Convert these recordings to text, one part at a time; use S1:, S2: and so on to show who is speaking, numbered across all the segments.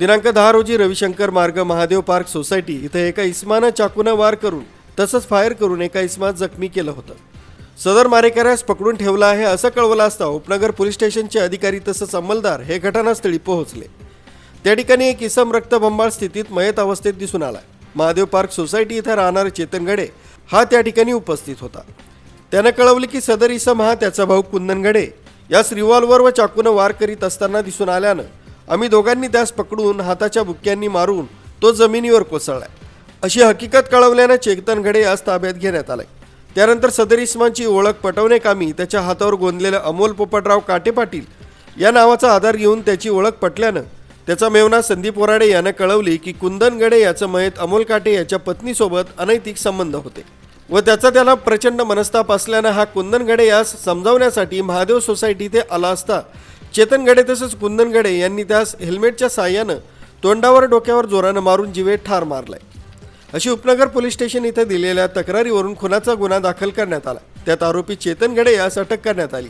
S1: दिनांक दहा रोजी रविशंकर मार्ग महादेव पार्क सोसायटी इथे एका इस्मानं चाकूनं वार करून तसंच फायर करून एका इस्मात जखमी केलं होतं. सदर मारेकऱ्यास पकडून ठेवलं आहे असं कळवलं असता उपनगर पोलीस स्टेशनचे अधिकारी तसंच अंमलदार हे घटनास्थळी पोहोचले. त्या ठिकाणी एक इसम रक्तबंबाळ स्थितीत मयत अवस्थेत दिसून आला महादेव पार्क सोसायटी इथं राहणारा चेतन गडे हा त्या ठिकाणी उपस्थित होता. त्यानं कळवले की सदर इसम हा त्याचा भाऊ कुंदन गडे यास रिव्हॉल्वर व चाकूनं वार करीत असताना दिसून आल्यानं आम्ही दोघांनी त्यास पकडून हाताच्या बुक्क्यांनी मारून तो जमिनीवर कोसळलाय. अशी हकीकत कळवल्यानं चेतन गडे यास ताब्यात घेण्यात आलाय. त्यानंतर सदर इस्माची ओळख कामी त्याच्या हातावर गोंदलेलं अमोल पोपटराव काटे पाटील या नावाचा आधार घेऊन त्याची ओळख पटल्यानं त्याचा मेवना संदीप वराडे यानं कळवली की कुंदन गडे याचं मयत अमोल काटे याच्या पत्नीसोबत अनैतिक संबंध होते व त्याचा त्याला प्रचंड मनस्ताप असल्यानं हा कुंदन गडे यास समजावण्यासाठी महादेव सोसायटी इथे आला असता चेतन गडे तसंच कुंदन गडे यांनी त्यास हेल्मेटच्या साह्यानं तोंडावर डोक्यावर जोरानं मारून जीवे ठार मारलाय. अशी उपनगर पोलीस स्टेशन इथे दिलेल्या तक्रारीवरून खुनाचा गुन्हा दाखल करण्यात आला. त्यात आरोपी चेतन गडे यास अटक करण्यात आली.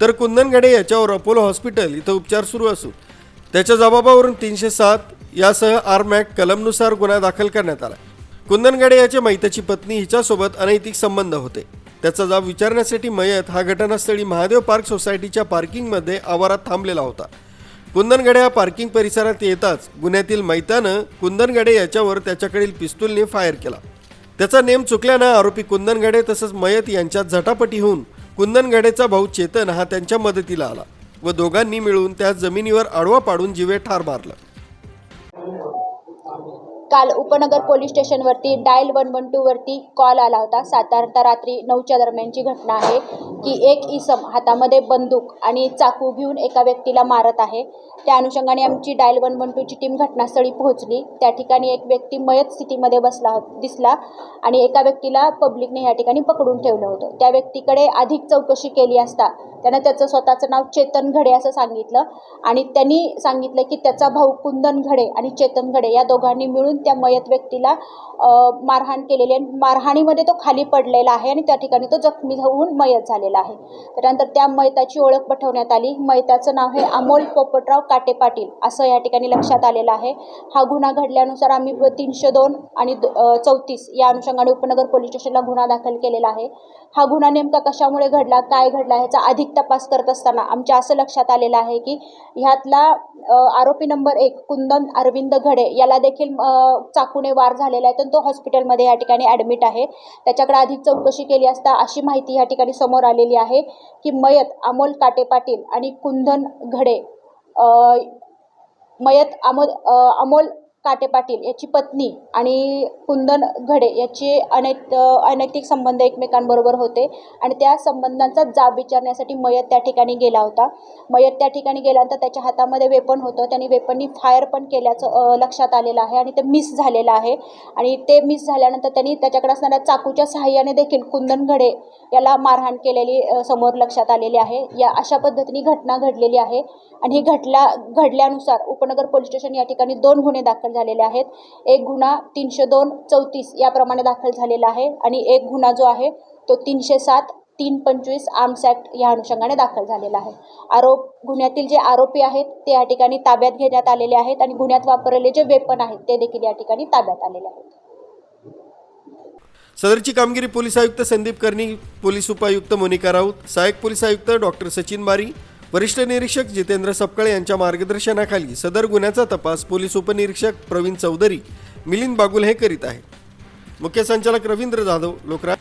S1: तर कुंदन गडे याच्यावर अपोलो हॉस्पिटल इथं उपचार सुरू असून त्याच्या जबाबावरून तीनशे सात यासह आरमॅक कलमनुसार गुन्हा दाखल करण्यात आला. कुंदन गडे याच्या मैताची पत्नी हिच्यासोबत अनैतिक संबंध होते. त्याचा जाब विचारण्यासाठी मयत हा घटनास्थळी महादेव पार्क सोसायटीच्या पार्किंगमध्ये आवारात थांबलेला होता. कुंदनगडे हा पार्किंग परिसरात येताच गुन्ह्यातील मैतानं कुंदनगडे याच्यावर त्याच्याकडील पिस्तूलने फायर केला. त्याचा नेम चुकल्यानं आरोपी कुंदनगडे तसंच मयत यांच्यात झटापटी होऊन कुंदनगडेचा भाऊ चेतन हा त्यांच्या मदतीला आला व दोघांनी मिळून त्या जमिनीवर आडवा पाडून जीवे ठार मारला.
S2: काल उपनगर पोलीस स्टेशनवरती डायल वन वन टूवरती कॉल आला होता. साधारणतः रात्री नऊच्या दरम्यानची घटना आहे की एक इसम हातामध्ये बंदूक आणि चाकू घेऊन एका व्यक्तीला मारत आहे. त्या अनुषंगाने आमची डायल वन वन टूची टीम घटनास्थळी पोहोचली. त्या ठिकाणी एक व्यक्ती मयत स्थितीमध्ये बसला दिसला आणि एका व्यक्तीला पब्लिकने या ठिकाणी पकडून ठेवलं होतं. त्या व्यक्तीकडे अधिक चौकशी केली असता त्यानं त्याचं स्वतःचं नाव चेतन घडे असं सांगितलं आणि त्यांनी सांगितलं की त्याचा भाऊ कुंदन घडे आणि चेतन घडे या दोघांनी मिळून त्या मयत व्यक्तीला मारहाण केलेली आहे. मारहाणीमध्ये तो खाली पडलेला आहे आणि त्या ठिकाणी तो जखमी होऊन मयत झालेला आहे. त्यानंतर त्या मयताची ओळख पटवण्यात आली. मयताचं नाव हे अमोल पोपटराव काटे पाटील असं या ठिकाणी लक्षात आलेलं आहे. हा गुन्हा घडल्यानुसार आम्ही तीनशे दोन आणि चौतीस या अनुषंगाने उपनगर पोलीस स्टेशनला गुन्हा दाखल केलेला आहे. हा गुन्हा नेमका कशामुळे घडला काय घडला ह्याचा अधिक तपास करत असताना आमच्या असं लक्षात आलेलं आहे की ह्यातला आरोपी नंबर एक कुंदन अरविंद घडे याला देखील चाकूने वार झालेला आहे. तर तो हॉस्पिटलमध्ये या ठिकाणी ॲडमिट आहे. त्याच्याकडे अधिक चौकशी केली असता अशी माहिती या ठिकाणी समोर आलेली आहे की मयत अमोल काटे पाटील आणि कुंदन घडे मयत अमोल अमोल काटे पाटील याची पत्नी आणि कुंदन घडे याचे अनैत अनैतिक संबंध एकमेकांबरोबर होते. आणि त्या संबंधांचा जाब विचारण्यासाठी मयत त्या ठिकाणी गेला होता. मयत त्या ठिकाणी गेल्यानंतर त्याच्या हातामध्ये वेपन होतं. त्यांनी वेपननी फायर पण केल्याचं लक्षात आलेलं आहे आणि ते मिस झालेलं आहे. आणि ते मिस झाल्यानंतर त्यांनी त्याच्याकडे असणाऱ्या चाकूच्या सहाय्याने देखील कुंदन घडे याला मारहाण केलेली समोर लक्षात आलेली आहे. या अशा पद्धतीने घटना घडलेली आहे. आणि ही घटला घडल्यानुसार उपनगर पोलीस स्टेशन या ठिकाणी दोन गुन्हे दाखल झालेले आहेत. एक गुन्हा तीनशे दोन चौतीस याप्रमाणे दाखल झालेला आहे आणि एक गुन्हा जो आहे तो तीनशे सात तीन पंचवीस आर्म्स ॲक्ट या अनुषंगाने दाखल झालेला आहे. आरोप गुन्ह्यातील जे आरोपी आहेत ते या ठिकाणी ताब्यात घेण्यात आलेले आहेत आणि गुन्ह्यात वापरलेले जे वेपन आहेत ते देखील या ठिकाणी ताब्यात आलेले आहेत.
S1: सदरची कामगिरी पोलीस आयुक्त संदीप कर्णी पोलीस उपायुक्त मोनिका राऊत सहाय्यक पोलीस आयुक्त डॉक्टर सचिन बारी वरिष्ठ निरीक्षक जितेंद्र सपकाळे यांच्या मार्गदर्शनाखाली सदर गुन्ह्याचा तपास पोलीस उपनिरीक्षक प्रवीण चौधरी मिलिंद बागुल हे करीत आहेत. मुख्य संचालक रवींद्र जाधव लोकराज